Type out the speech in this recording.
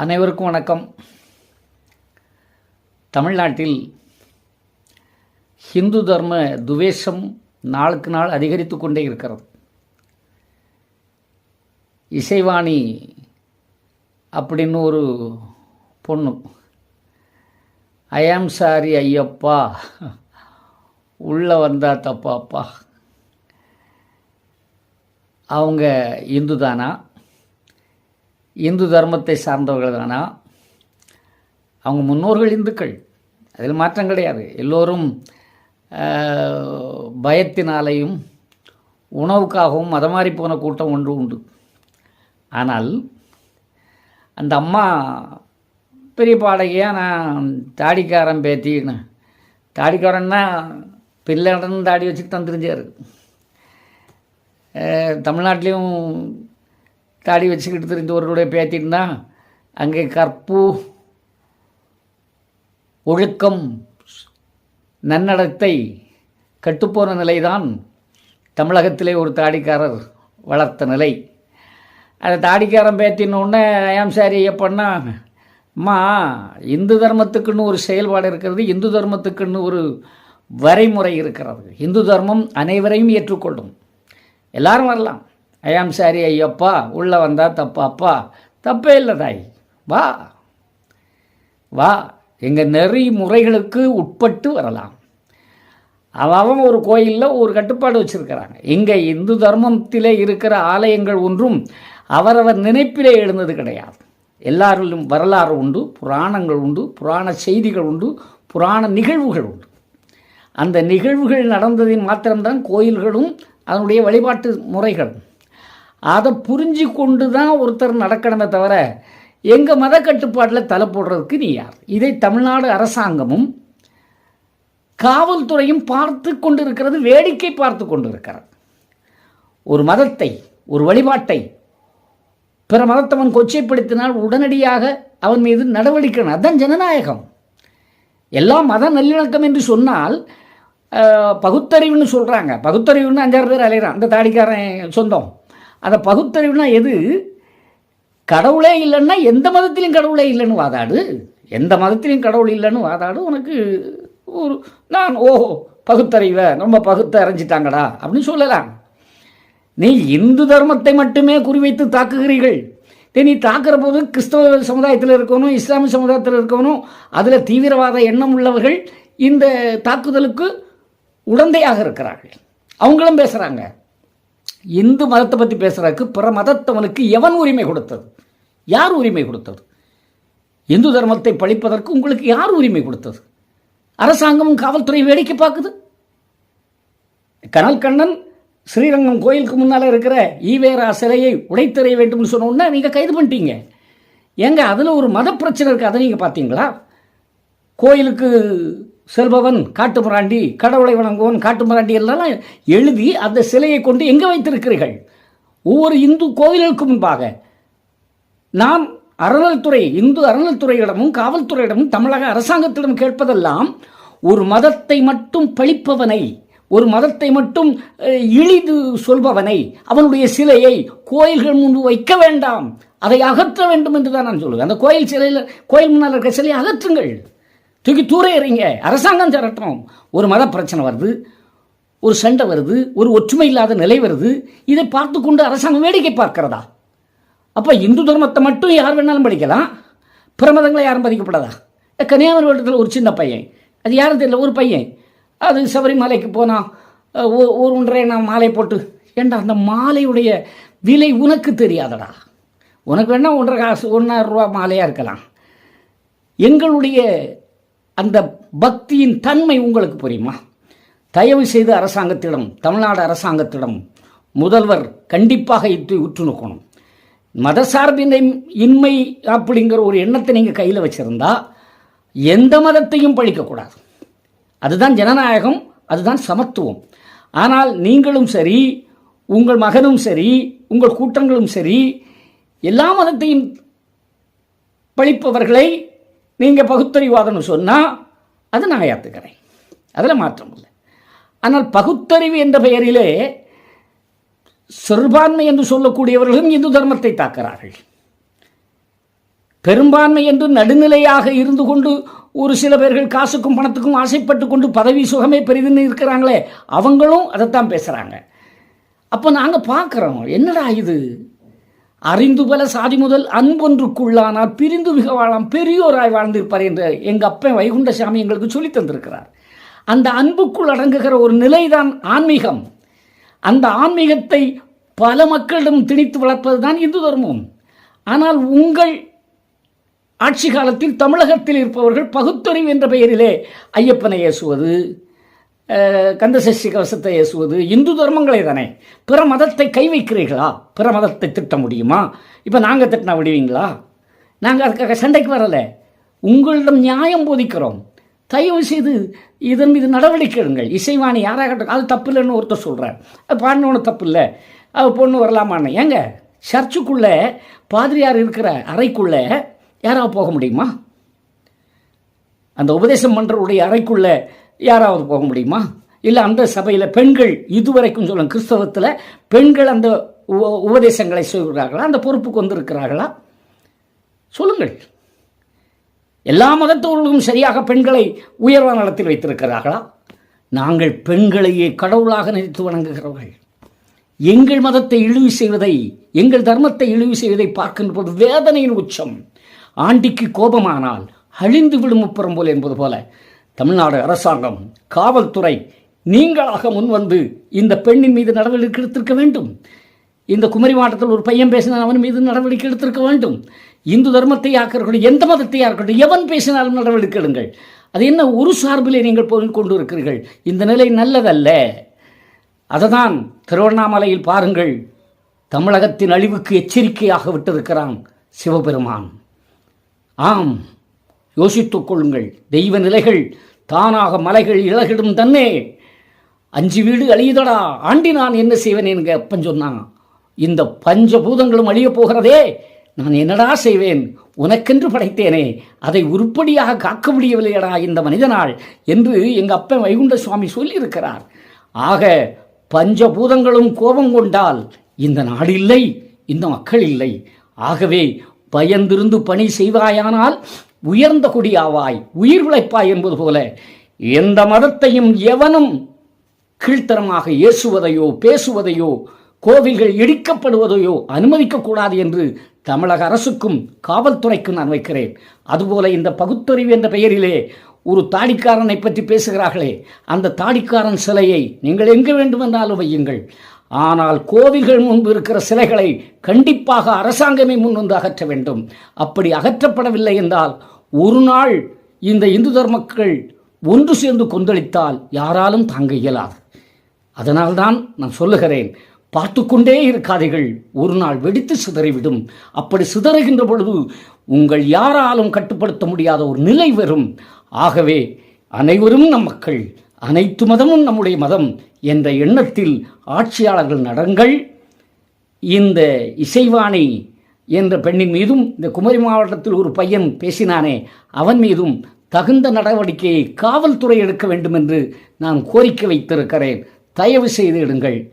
அனைவருக்கும் வணக்கம். தமிழ்நாட்டில் ஹிந்து தர்ம துவேஷம் நாளுக்கு நாள் அதிகரித்து கொண்டே இருக்கிறது. இசைவாணி அப்படின்னு ஒரு பொண்ணு ஐயாம் சாரி ஐயப்பா. உள்ளே வந்தா தப்பாப்பா. அவங்க இந்து தானா இந்து தர்மத்தை சார்ந்தவர்கள் தானா? அவங்க முன்னோர்கள் இந்துக்கள். அதில் மாற்றம் கிடையாது. எல்லோரும் பயத்தினாலேயும் உணவுக்காகவும் மதமாறி போன கூட்டம் ஒன்று உண்டு. ஆனால் அந்த அம்மா பெரிய பாடகையாக நான் தாடிக்காரன் பேத்தின்னு தாடிக்காரன்னா பிள்ளைடன் தாடி வச்சுட்டு தந்துருஞ்சார் தமிழ்நாட்டிலையும் தாடி வச்சுக்கிட்டு தெரிஞ்சவர்களுடைய பேத்தின்னா அங்கே கற்பு ஒழுக்கம் நன்னடத்தை கட்டுப்போன நிலைதான் தமிழகத்திலே ஒரு தாடிக்காரர் வளர்த்த நிலை. அந்த தாடிக்காரன் பேத்தினோடனே ஐயாம் சாரி எப்படின்னா அம்மா இந்து தர்மத்துக்குன்னு ஒரு செயல்பாடு இருக்கிறது இந்து தர்மத்துக்குன்னு ஒரு வரைமுறை இருக்கிறது. இந்து தர்மம் அனைவரையும் ஏற்றுக்கொள்ளும். எல்லாரும் வரலாம். ஐயாம் சாரி ஐயப்பா உள்ளே வந்தால் தப்பாப்பா. தப்பே இல்லை தாய். வா. வா. எங்கள் நெறி முறைகளுக்கு உட்பட்டு வரலாம். அவன் அவன் ஒரு கோயிலில் ஒரு கட்டுப்பாடு வச்சுருக்கிறாங்க. இங்கே இந்து தர்மத்திலே இருக்கிற ஆலயங்கள் ஒன்றும் அவரவர் நினைப்பிலே எழுந்தது கிடையாது. எல்லாரிலும் வரலாறு உண்டு புராணங்கள் உண்டு புராண செய்திகள் உண்டு புராண நிகழ்வுகள் உண்டு. அந்த நிகழ்வுகள் நடந்ததின் மாத்திரம்தான் கோயில்களும் அதனுடைய வழிபாட்டு முறைகளும் அதை புரிஞ்சு கொண்டு தான் ஒருத்தர் நடக்கணுமே தவிர எங்கள் மத கட்டுப்பாட்டில் தலை போடுறதுக்கு நீ யார்? இதை தமிழ்நாடு அரசாங்கமும் காவல்துறையும் பார்த்து கொண்டு இருக்கிறது வேடிக்கை பார்த்து கொண்டு இருக்கிறது ஒரு மதத்தை ஒரு வழிபாட்டை பிற மதத்தவன் கொச்சைப்படுத்தினால் உடனடியாக அவன் மீது நடவடிக்கை அதுதான் ஜனநாயகம். எல்லாம் மத நல்லிணக்கம் என்று சொன்னால் பகுத்தறிவுன்னு சொல்கிறாங்க பகுத்தறிவுன்னு அஞ்சாறு பேர் அலையிறான். அந்த தாடிக்காரன் சொந்தம். அந்த பகுத்தறிவுனா எது? கடவுளே இல்லைன்னா எந்த மதத்திலையும் கடவுளே இல்லைன்னு வாதாடு. எந்த மதத்திலையும் கடவுள் இல்லைன்னு வாதாடு. உனக்கு ஒரு நான் ஓஹோ பகுத்தறிவை ரொம்ப பகுத்து அறிஞ்சிட்டாங்கடா அப்படின்னு சொல்லலாம். நீ இந்து தர்மத்தை மட்டுமே குறிவைத்து தாக்குகிறீர்கள். நீ தாக்குற போது கிறிஸ்தவ சமுதாயத்தில் இருக்கணும் இஸ்லாமிய சமுதாயத்தில் இருக்கணும் அதில் தீவிரவாத எண்ணம் உள்ளவர்கள் இந்த தாக்குதலுக்கு உடந்தையாக இருக்கிறார்கள். அவங்களும் பேசுகிறாங்க இந்து மதத்தை பற்றி பேசுறதுக்கு பிற மதத்தவனுக்கு எவன் உரிமை கொடுத்தது? யார் உரிமை கொடுத்தது? இந்து தர்மத்தை பழிப்பதற்கு உங்களுக்கு யார் உரிமை கொடுத்தது? அரசாங்கமும் காவல்துறை வேடிக்கை பார்க்குது. கனல் கண்ணன் ஸ்ரீரங்கம் கோயிலுக்கு முன்னால் இருக்கிற ஈவேரா சிலையை உடைத்தெறிய வேண்டும்னு சொன்ன நீங்கள் கைது பண்ணிட்டீங்க. ஏங்க அதில் ஒரு மத பிரச்சனை இருக்குது அதை நீங்கள் பார்த்தீங்களா? கோயிலுக்கு செல்பவன் காட்டுமிராண்டி கடவுளை வணங்குவன் காட்டுமிராண்டி எல்லாம் எழுதி அந்த சிலையை கொண்டு எங்கே வைத்திருக்கிறீர்கள்? ஒவ்வொரு இந்து கோவில்களுக்கு முன்பாக. நாம் அறநிலைத்துறை இந்து அறநிலைத்துறையிடமும் காவல்துறையிடமும் தமிழக அரசாங்கத்திடம் கேட்பதெல்லாம் ஒரு மதத்தை மட்டும் பழிப்பவனை ஒரு மதத்தை மட்டும் இழிது சொல்பவனை அவனுடைய சிலையை கோயில்கள் முன்பு வைக்க வேண்டாம். அதை அகற்ற வேண்டும் என்று தான் நான் சொல்லுவேன். அந்த கோயில் சிலையில் கோயில் முன்னால் இருக்கிற சிலையை அகற்றுங்கள். தூக்கி தூர எறிங்க அரசாங்கம் திரட்டும். ஒரு மத பிரச்சனை வருது. ஒரு சண்டை வருது. ஒரு ஒற்றுமை இல்லாத நிலை வருது. இதை பார்த்து கொண்டு அரசாங்கம் வேடிக்கை பார்க்கிறதா? அப்போ இந்து தர்மத்தை மட்டும் யார் வேணாலும் படிக்கலாம். பிரமதங்களை யாரும் பதிக்கப்படாதா கன்னியாகுமரி மாவட்டத்தில் ஒரு சின்ன பையன். அது யாரும் தெரியல ஒரு பையன். அது சபரிமலைக்கு போனால் ஒரு ஒன்றரை நான் மாலை போட்டு ஏண்டா அந்த மாலையுடைய விலை உனக்கு தெரியாதடா? உனக்கு வேணால் ஒன்றரை காசு ஒன்றாயிரம் ரூபா மாலையாக இருக்கலாம். எங்களுடைய அந்த பக்தியின் தன்மை உங்களுக்கு புரியுமா? தயவு செய்து அரசாங்கத்திடம் தமிழ்நாடு அரசாங்கத்திடம் முதல்வர் கண்டிப்பாக இட்டு உற்று நோக்கணும். மதசார்பினை இன்மை அப்படிங்கிற ஒரு எண்ணத்தை நீங்கள் கையில் வச்சுருந்தா எந்த மதத்தையும் பழிக்கக்கூடாது அதுதான் ஜனநாயகம் அதுதான் சமத்துவம். ஆனால் நீங்களும் சரி உங்கள் மகனும் சரி உங்கள் கூட்டங்களும் சரி எல்லா மதத்தையும் பழிப்பவர்களை நீங்கள் பகுத்தறிவாதம்னு சொன்னால் அதை நான் ஏற்றுக்கிறேன் அதில் மாற்றம் இல்லை. ஆனால் பகுத்தறிவு என்ற பெயரிலே சிறுபான்மை என்று சொல்லக்கூடியவர்களும் இந்து தர்மத்தை தாக்கிறார்கள் பெரும்பான்மை என்று நடுநிலையாக இருந்து கொண்டு ஒரு சில பேர்கள் காசுக்கும் பணத்துக்கும் ஆசைப்பட்டு கொண்டு பதவி சுகமே பெரிதுன்னு இருக்கிறாங்களே அவங்களும் அதைத்தான் பேசுகிறாங்க அப்போ நாங்கள் பார்க்குறோம் என்னடா இது? அறிந்து பல சாதி முதல் அன்பொன்றுக்குள்ளானார் பிரிந்து மிக வாழாம் பெரியோராய் வாழ்ந்திருப்பார் என்று எங்கள் அப்பன் வைகுண்டசாமி எங்களுக்கு சொல்லி தந்திருக்கிறார். அந்த அன்புக்குள் அடங்குகிற ஒரு நிலைதான் ஆன்மீகம். அந்த ஆன்மீகத்தை பல மக்களிடம் திணித்து வளர்ப்பது தான் இந்து தர்மம். ஆனால் உங்கள் ஆட்சி காலத்தில் தமிழகத்தில் இருப்பவர்கள் பகுத்தறிவு என்ற பெயரிலே ஐயப்பனை ஏசுவது கந்தசஷ்டி கவசத்தை ஏசுவது இந்து தர்மங்களே தானே பிற மதத்தை கை வைக்கிறீர்களா? பிற மதத்தை திட்ட முடியுமா? இப்போ நாங்கள் திட்டினா விடுவீங்களா? நாங்கள் அதுக்காக சண்டைக்கு வரலை. உங்களிடம் நியாயம் போதிக்கிறோம். தயவு செய்து இதன் மீது நடவடிக்கை எடுங்கள். இசைவாணி யாராகட்டும் அது தப்பு இல்லைன்னு ஒருத்தர் சொல்கிறார் அது பாடினவனு தப்பு இல்லை அது பொண்ணு வரலாமான்னு. ஏங்க சர்ச்சுக்குள்ளே பாதிரியார் இருக்கிற அறைக்குள்ளே யாராவது போக முடியுமா? அந்த உபதேசம் பண்ணுறவுடைய அறைக்குள்ளே யாராவது போக முடியுமா? இல்லை அந்த சபையில் பெண்கள் இதுவரைக்கும் சொல்லும் கிறிஸ்தவத்தில் பெண்கள் அந்த உபதேசங்களை செய்கிறார்களா அந்த பொறுப்புக்கு வந்திருக்கிறார்களா? சொல்லுங்கள். எல்லா மதத்தவர்களும் சரியாக பெண்களை உயர்வான நலத்தில் வைத்திருக்கிறார்களா? நாங்கள் பெண்களையே கடவுளாக நினைத்து வணங்குகிறவர்கள். எங்கள் மதத்தை இழிவு செய்வதை எங்கள் தர்மத்தை இழிவு செய்வதை பார்க்கின்ற போது வேதனையின் உச்சம். ஆண்டிக்கு கோபமானால் அழிந்து விடும் முப்புறம் போல் என்பது போல தமிழ்நாடு அரசாங்கம் காவல்துறை நீங்களாக முன்வந்து இந்த பெண்ணின் மீது நடவடிக்கை எடுத்திருக்க வேண்டும். இந்த குமரி மாவட்டத்தில் ஒரு பையன் பேசினால் அவன் மீது நடவடிக்கை எடுத்திருக்க வேண்டும். இந்து தர்மத்தை ஆக்கிறவர்கள் எந்த மதத்தை ஆக்கட்டும் எவன் பேசினாலும் நடவடிக்கை எடுங்கள். அது என்ன ஒரு சார்பிலே நீங்கள் போய் கொண்டு இருக்கிறீர்கள்? இந்த நிலை நல்லதல்ல. அததான் திருவண்ணாமலையில் பாருங்கள் தமிழகத்தின் அழிவுக்கு எச்சரிக்கையாக விட்டிருக்கிறான் சிவபெருமான். ஆம் யோசித்துக் கொள்ளுங்கள் தெய்வ நிலைகள் தானாக மலைகள் இழகிடும் தன்னே. அஞ்சு வீடு அழியுதடா. ஆண்டி நான் என்ன செய்வேன் என்க அப்பன் சொன்னான். இந்த பஞ்சபூதங்களும் அழியப் போகிறதே. நான் என்னடா செய்வேன்? உனக்கென்று படைத்தேனே. அதை உருப்படியாக காக்க முடியவில்லையடா இந்த மனிதனால் என்று எங்கள் அப்பன் வைகுண்ட சுவாமி சொல்லியிருக்கிறார். ஆக பஞ்சபூதங்களும் கோபம் கொண்டால் இந்த நாடு இல்லை இந்த மக்கள் இல்லை. ஆகவே பயந்திருந்து பணி செய்வாயானால் உயர்ந்த கொடியாவாய் உயிர் உழைப்பாய் என்பது போல எந்த மதத்தையும் எவனும் கீழ்த்தரமாக ஏசுவதையோ பேசுவதையோ கோவில்கள் இடிக்கப்படுவதையோ அனுமதிக்கக்கூடாது என்று தமிழக அரசுக்கும் காவல்துறைக்கும் நான் வைக்கிறேன். அதுபோல இந்த பகுத்தறிவு என்ற பெயரிலே ஒரு தாடிக்காரனை பற்றி பேசுகிறார்களே அந்த தாடிக்காரன் சிலையை நீங்கள் எங்கு வேண்டுமென்றாலும் வையுங்கள். ஆனால் கோவில்கள் முன்பு இருக்கிற சிலைகளை கண்டிப்பாக அரசாங்கமே முன் வந்து அகற்ற வேண்டும். அப்படி அகற்றப்படவில்லை என்றால் ஒரு நாள் இந்த இந்து தர்மக்கள் ஒன்று சேர்ந்து கொந்தளித்தால் யாராலும் தாங்க இயலாது. அதனால்தான் நான் சொல்லுகிறேன் பார்த்து கொண்டே இருக்காதீர்கள். ஒரு நாள் வெடித்து சிதறிவிடும். அப்படி சிதறுகின்ற பொழுது உங்கள் யாராலும் கட்டுப்படுத்த முடியாத ஒரு நிலை வரும். ஆகவே அனைவரும் நம் மக்கள் அனைத்து மதமும் நம்முடைய மதம். என்ற எண்ணத்தில் ஆட்சியாளர்கள் நடங்கள் இந்த இசைவாணி என்ற பெண்ணின் மீதும் இந்த குமரி மாவட்டத்தில் ஒரு பையன் பேசினானே அவன் மீதும் தகுந்த நடவடிக்கையை காவல்துறை எடுக்க வேண்டும் என்று நான் கோரிக்கை வைத்திருக்கிறேன். தயவு செய்து எடுங்கள்.